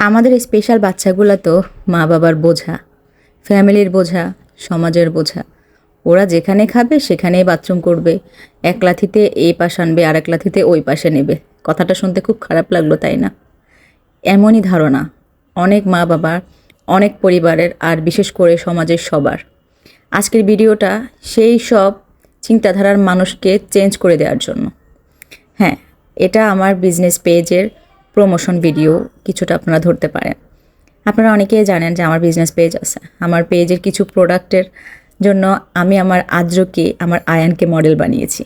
আমাদের স্পেশাল বাচ্চাগুলো তো মা বাবার বোঝা, ফ্যামিলির বোঝা, সমাজের বোঝা। ওরা যেখানে খাবে, সেখানেই বাথরুম করবে। এক লাথিতে এই পাশ আনবে আর এক লাথিতে ওই পাশে নেবে। কথাটা শুনতে খুব খারাপ লাগল, তাই না? এমনই ধারণা অনেক মা বাবার অনেক পরিবারের, আর বিশেষ করে সমাজের সবার। আজকের ভিডিওটা সেই সব চিন্তাধারার মানুষকে চেঞ্জ করে দেওয়ার জন্য। হ্যাঁ এটা আমার বিজনেস পেজের প্রমোশন ভিডিও কিছুটা আপনারা ধরতে পারেন। আপনারা অনেকেই জানেন যে আমার বিজনেস পেজ আছে। আমার পেজের কিছু প্রোডাক্টের জন্য আমি আমার আদ্রকে, আমার আয়ানকে মডেল বানিয়েছি।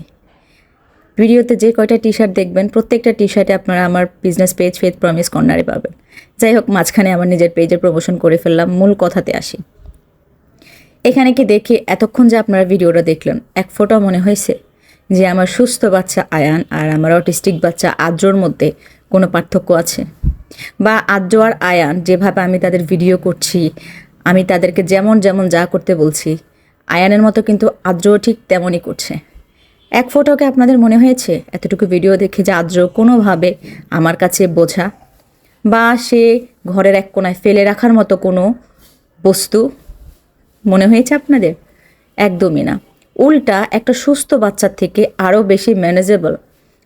ভিডিওতে যে কয়টা টি শার্ট দেখবেন, প্রত্যেকটা টি শার্টে আপনারা আমার বিজনেস পেজ ফেথ প্রমিস কর্নারে পাবেন। যাই হোক, মাঝখানে আমার নিজের পেজের প্রমোশন করে ফেললাম, মূল কথাতে আসি। এখানে কি দেখে এতক্ষণ যে আপনারা ভিডিওটা দেখলেন, এক ফোঁটা মনে হয়েছে? যে আমার সুস্থ বাচ্চা আয়ান আর আমার অটিস্টিক বাচ্চা আদ্রর মধ্যে কোনো পার্থক্য আছে? বা আদ্র আর আয়ান যেভাবে আমি তাদের ভিডিও করছি, আমি তাদেরকে যেমন যেমন যা করতে বলছি, আয়ানের মতো কিন্তু আদ্রও ঠিক তেমনই করছে। এক ফটোকে আপনাদের মনে হয়েছে? এতটুকু ভিডিও দেখে যে আদ্র কোনোভাবে আমার কাছে বোঝা বা সে ঘরের এক কোনায় ফেলে রাখার মতো কোনো বস্তু মনে হয়েছে আপনাদের? একদমই না। উল্টা একটা সুস্থ বাচ্চার থেকে আরও বেশি ম্যানেজেবল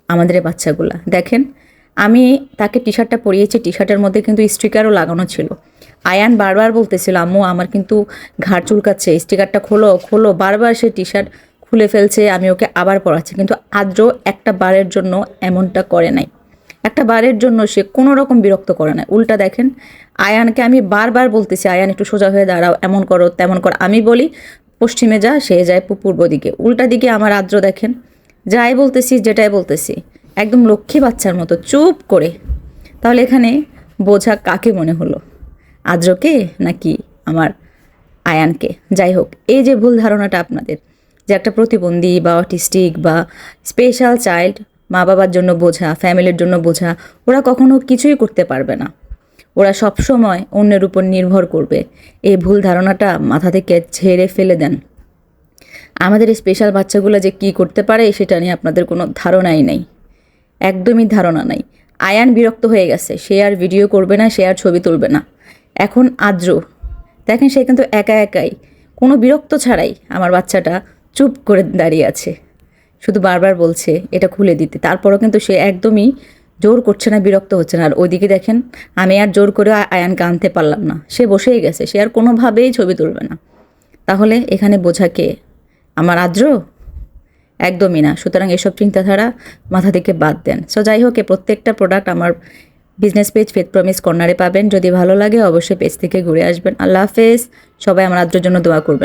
আমাদের বাচ্চাগুলা। দেখেন, আমি তাকে টি শার্টটা পরিয়েছি টি শার্টের মধ্যে কিন্তু স্টিকারও লাগানো ছিল। আয়ান বারবার বলতেছিল, আম্মু, আমার কিন্তু ঘাড় চুলকাচ্ছে স্টিকারটা খোলো খোলো। বারবার সে টি শার্ট খুলে ফেলছে, আমি ওকে আবার পরাচ্ছি। কিন্তু আদ্র একটা বারের জন্য এমনটা করে নাই। একটা বারের জন্য সে কোনো রকম বিরক্ত করে না উল্টা দেখেন, আয়ানকে আমি বারবার বলতেছি, আয়ান, একটু সোজা হয়ে দাঁড়াও, এমন করো, তেমন করো। আমি বলি পশ্চিমে যা, সে যায় পূর্ব দিকে। উল্টা দিকে আমার আদ্র দেখেন। যাই বলতেছি, যেটাই বলতেছি। একদম লক্ষ্মী বাচ্চার মতো, চুপ করে। তাহলে এখানে বোঝা কাকে মনে হলো? আদ্রকে নাকি আমার আয়ানকে? যাই হোক, এই যে ভুল ধারণাটা আপনাদের, যে একটা প্রতিবন্ধী বা অটিস্টিক বা স্পেশাল চাইল্ড মা বাবার জন্য বোঝা, ফ্যামিলির জন্য বোঝা, ওরা কখনো কিছুই করতে পারবে না। ওরা সব সময় অন্যের উপর নির্ভর করবে। এই ভুল ধারণাটা মাথা থেকে ঝেড়ে ফেলে দেন। আমাদের এই স্পেশাল বাচ্চাগুলো যে কি করতে পারে, সেটা নিয়ে আপনাদের কোনো ধারণাই নেই। একদমই ধারণা নাই। আয়ান বিরক্ত হয়ে গেছে। সে আর ভিডিও করবে না, সে আর ছবি তুলবে না। এখন আদ্র। দেখেন সে কিন্তু একা একাই। কোনো বিরক্ত ছাড়াই আমার বাচ্চাটা চুপ করে দাঁড়িয়ে আছে। শুধু বারবার বলছে, এটা খুলে দিতে। তারপরও কিন্তু সে একদমই জোর করছে না, বিরক্ত হচ্ছে না। আর ওইদিকে দেখেন, আমি আর জোর করে আয়ানকে আনতে পারলাম না। সে বসেই গেছে, সে আর কোনোভাবেই ছবি তুলবে না। তাহলে এখানে বোঝা কে? আমার আদ্র একদমই না। সুতরাং এসব চিন্তাধারা মাথা থেকে বাদ দেন। সো যাই হোক প্রত্যেকটা প্রোডাক্ট আমার বিজনেস পেজ ফেথ প্রমিস কর্নারে পাবেন। যদি ভালো লাগে, অবশ্যই পেজ থেকে ঘুরে আসবেন। আল্লাহ হাফেজ। সবাই আমার আদ্রের জন্য দোয়া করবেন।